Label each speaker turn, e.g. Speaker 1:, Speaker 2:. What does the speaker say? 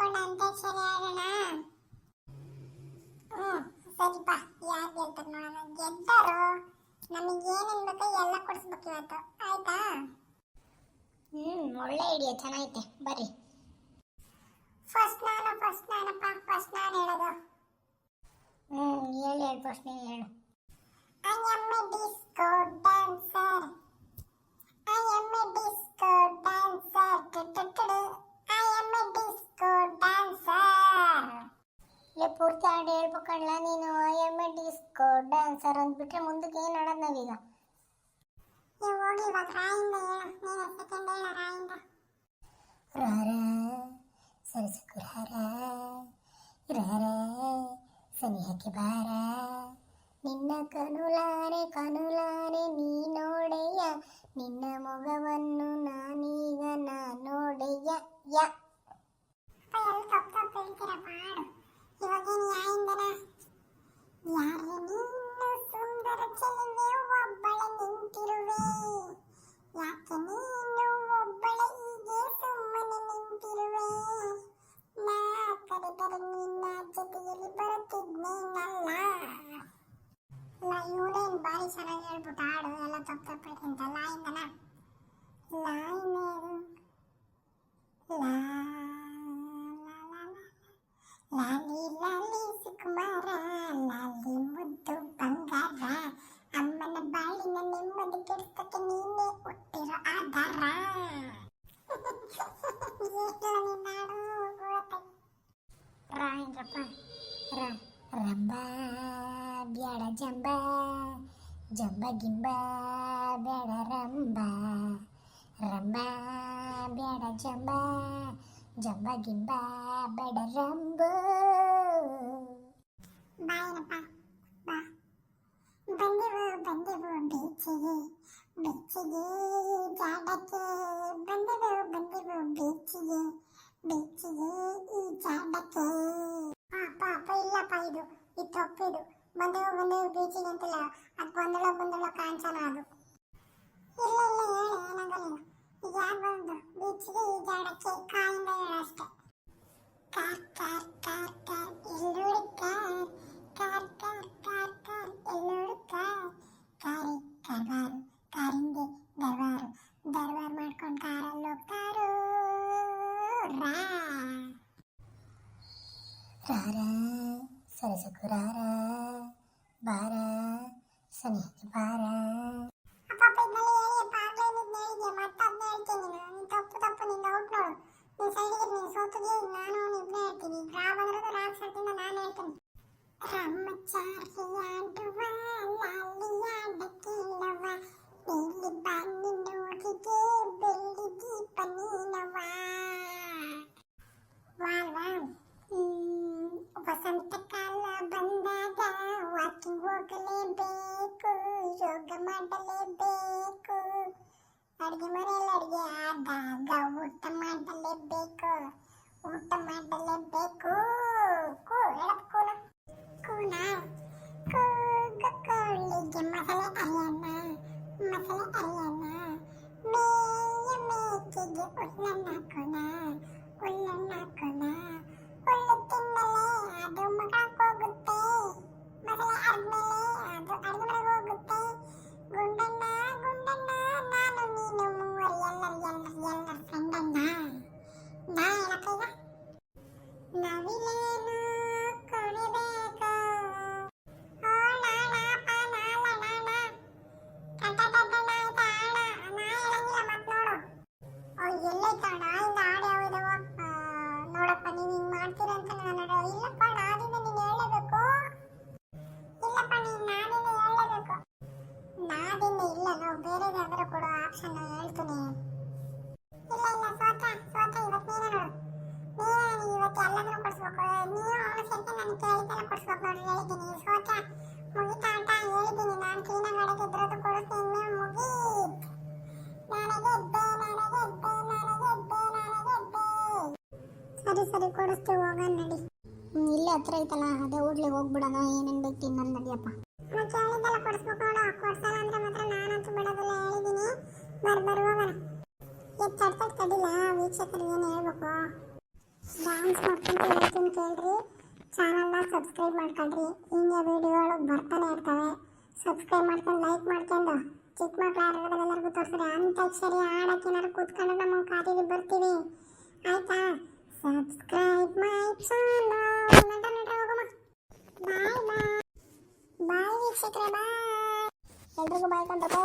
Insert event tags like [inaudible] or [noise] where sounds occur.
Speaker 1: ಕೂತ್ಕೊಂಡು ಅಂತ್ಯಾಕ್ಷರಿ ಆಡೋಣ ಹ್ಮ್, ಸರಿಪಾ ಯಾರು ಗೆಲ್ತಾರೆ ನೋಡೋಣ. ಗೆದ್ದರು ನಮಗೆ ಬೇಕು ಬೇಕೋ ಎಲ್ಲ ಕೊಡಿಸ್ಬೇಕು ಇವತ್ತು. ಆಯ್ತಾ?
Speaker 2: ಹ್ಮ್, ಒಳ್ಳೆ ಐಡಿಯಾ ಚೆನ್ನಾಗೈತೆ. ಬರ್ರಿ.
Speaker 1: ಫಸ್ಟ್ ನಾನು ಫಸ್ಟ್ ನಾನಪ್ಪ ಫಸ್ಟ್ ನಾನು ಹೇಳೋದು.
Speaker 2: ಹ್ಞೂ ಹೇಳಿ ಹೇಳಿ ಫಸ್ಟ್ ನೀನು ಹೇಳು. ಪೂರ್ತಿ ಹಾಡು ಹೇಳ್ಬೇಕಲ್ಲ ನೀನು ಎಂ ಎ ಡಿಸ್ಕೋ ಡ್ಯಾನ್ಸರ್ ಅಂದ್ಬಿಟ್ರೆ ಮುಂದಕ್ಕೆ ಏನು ಆಡೋದು ನಾವೀಗ?
Speaker 1: ನೀವು ಹೋಗಿ ಇವಾಗ ರಾಯಿಂದ ಹೇಳು ನೀನು ಸೆಕೆಂಡ್ ಹೇಳು ರಾಯಿಂದ.
Speaker 2: ರಾರ ರಾರ ಬಾರ. ನಿನ್ನ ಕನುಲಾರೆ ಕನುಲಾರೆ ನೀ ನೋಡೆಯ ನಿನ್ನ ಮೊಗವನ್ನು ನಾನೀಗ ನಾ ನೋಡೆಯ ಯ.
Speaker 1: ಅಪ್ಪ ಎಲ್ಲಿ ತಪ್ಪು ತಪ್ಪು ಹೇಳ್ತೀರಪ್ಪ? ಚೆನ್ನಾಗಿ ಹೇಳ್ಬಿಟ್ಟು ಹಾಡು ಎಲ್ಲ ತಪ್ಪು ತಪ್ಪು ಹೇಳ್ಕೊಂತ ಲಾಯಿಂದನ ಲಾಯಿನೇದು bikin seperti [laughs] iya, ini Utir adara Gitu nih malu
Speaker 2: Rah yang apa? Rah Ramba Biara jamba. Jamba gimba Biara ramba. Ramba Biara jamba. Jamba gimba Biara
Speaker 1: rambu Main? ಬಂದೆವು ಬೀಚಿಗೆ ಬೆಚ್ಚಿಗೆ, ಜಾಡಕ್ಕೆ ಬಂದೆವು ಬಂದೆವು ಬೀಚಿಗೆ ಬೀಚಿಗೆ ಈ ಜಾಡಕ್ಕೆ. ಅಪ್ಪ ಅಪ್ಪ ಇಲ್ಲಪ್ಪ ಇದು ಇದು. ಬಂದೆವು ಬಂದೆವು ಬೀಚಿಗೆ ಅಂತಿಲ್ಲ, ಅದು ಬಂದಳ ಬಂದಳ ಕಾಂಚನ ಅದು. ಇಲ್ಲ ಇಲ್ಲ, ಹೇಳು ಏನಾಗಲಿಲ್ಲ ಈಗ ಯಾರು ಬಂದು ಬೀಚಿಗೆ ಈ ಜಾಡಕ್ಕೆ ಕಾಯಿಂದ ಹೇಳ ಅಷ್ಟೇ. ದರ್ಬಾರ್ ಮಾಡ್ಕೊಂಡು ಕಾರಲ್ಲಿ ಹೋಗ್ತಾರೋ ರಾ
Speaker 2: ರಾರ ಸರಸಕು ರಾರ ಬಾರ ಸನಿಹಕ್ಕೆ ಬಾರ
Speaker 1: ಅಪ್ಪ ಇದ್ನಲ್ಲಿ ಹೇಳಿ ಅಪ್ಪ ಆಗ್ಲೇ ನಿಂದು ಹೇಳಿದ್ದೆ ಮತ್ತೆ ಅದನ್ನ ಹೇಳ್ತೀನಿ ನೀನು ನೀನು ತಪ್ಪು ತಪ್ಪು ನಿಂದು ಔಟ್ ನೋಡು ನೀನು ಸೈಡಿಗೆ ನೀನು ಸೋತಿಗೆ ನಾನು ಇಬ್ಬನೇ ಹೇಳ್ತೀನಿ ಮಾಡಲೇಬೇಕು ಅಡುಗೆ ಮನೆಯಲ್ಲಿ ಅಡುಗೆ ಆದಾಗ ಊಟ ಮಾಡಲೇಬೇಕು ಊಟ ಮಾಡಲೇಬೇಕು ಕೂ ಹೇಳಪ್ಪ ಕೂನ ಕೂಗ ಕೋಳಿಗೆ ಮಸಾಲೆ ಅರಿಯಣ್ಣ ಮಸಾಲೆ ಅರಿಯಣ್ಣ ಮೇಯ ಮೇಕೆಗೆ ಉಳ್ಳನ್ನ ಹಾಕೋಣ ಸರಿ ಸರಿ ಕೊಡಿಸ್ತೀವಿ ಹೋಗೋಣ ನಡಿ
Speaker 2: ಇಲ್ಲೇ ಹತ್ರ ಐತಲ್ಲ, ಅದೇ ಹೋಗ್ಲಿ ಹೋಗ್ಬಿಡೋಣ, ಏನೇನು ಬೇಕು ತಿನ್ನೋದು ನಡಿಯಪ್ಪ.
Speaker 1: ಮತ್ತೆ ಹೇಳಿದ್ದೆಲ್ಲ ಕೊಡಿಸ್ಬೇಕು ನೋಡು ಕೊಡ್ಸಲ್ಲ ಅಂದ್ರೆ ಮಾತ್ರ ನಾನಂತೂ ಬಿಡೋದಿಲ್ಲ ಹೇಳಿದ್ದೀನಿ ಬರ್ ಬರ್. ಹೋಗೋಣ ಎತ್ತು ತಡ್ತಡ್ ಕಡಿಲ್ಲ ವೀಕ್ಷಕರು ಏನು ಹೇಳ್ಬೇಕು? ಡ್ಯಾನ್ಸ್ ಮಾಡ್ಕೊಂತ ಹೇಳ್ತೀನಿ ಕೇಳ್ರಿ. ಚಾನಲ್ನ ಸಬ್ಸ್ಕ್ರೈಬ್ ಮಾಡ್ಕೊಳ್ರಿ. ಹಿಂಗೆ ವಿಡಿಯೋಗಳು ಬರ್ತಾನೆ ಇರ್ತವೆ. ಸಬ್ಸ್ಕ್ರೈಬ್ ಮಾಡ್ಕೊಂಡು ಲೈಕ್ ಮಾಡ್ಕೊಂಡು, ಚಿಕ್ಕ ಮಕ್ಳು ಆಡೋದೆಲ್ಲರಿಗೂ ತೋರಿಸ್ರಿ. ಅಂತ್ಯಾಕ್ಷರಿ ಆಡಕ್ಕೆ ಏನಾದ್ರು ಕೂತ್ಕೊಂಡು ನಮ್ಮ ಕಾರಿಗೆ ಬರ್ತೀವಿ. ಆಯ್ತಾ? ಸಬ್ಸ್ಕ್ರೈಬ್ ಮೈ ಚಾನಲ್ ನಟ ನಟ ಹೋಗಮ್ಮ ಬಾಯ್ ಬಾಯ್ ಬಾಯ್ ವೀಕ್ಷಕರೇ ಬಾಯ್
Speaker 2: ಎಲ್ರಿಗೂ ಬಾಯ್ ಕಂಡ್ರಪ್ಪ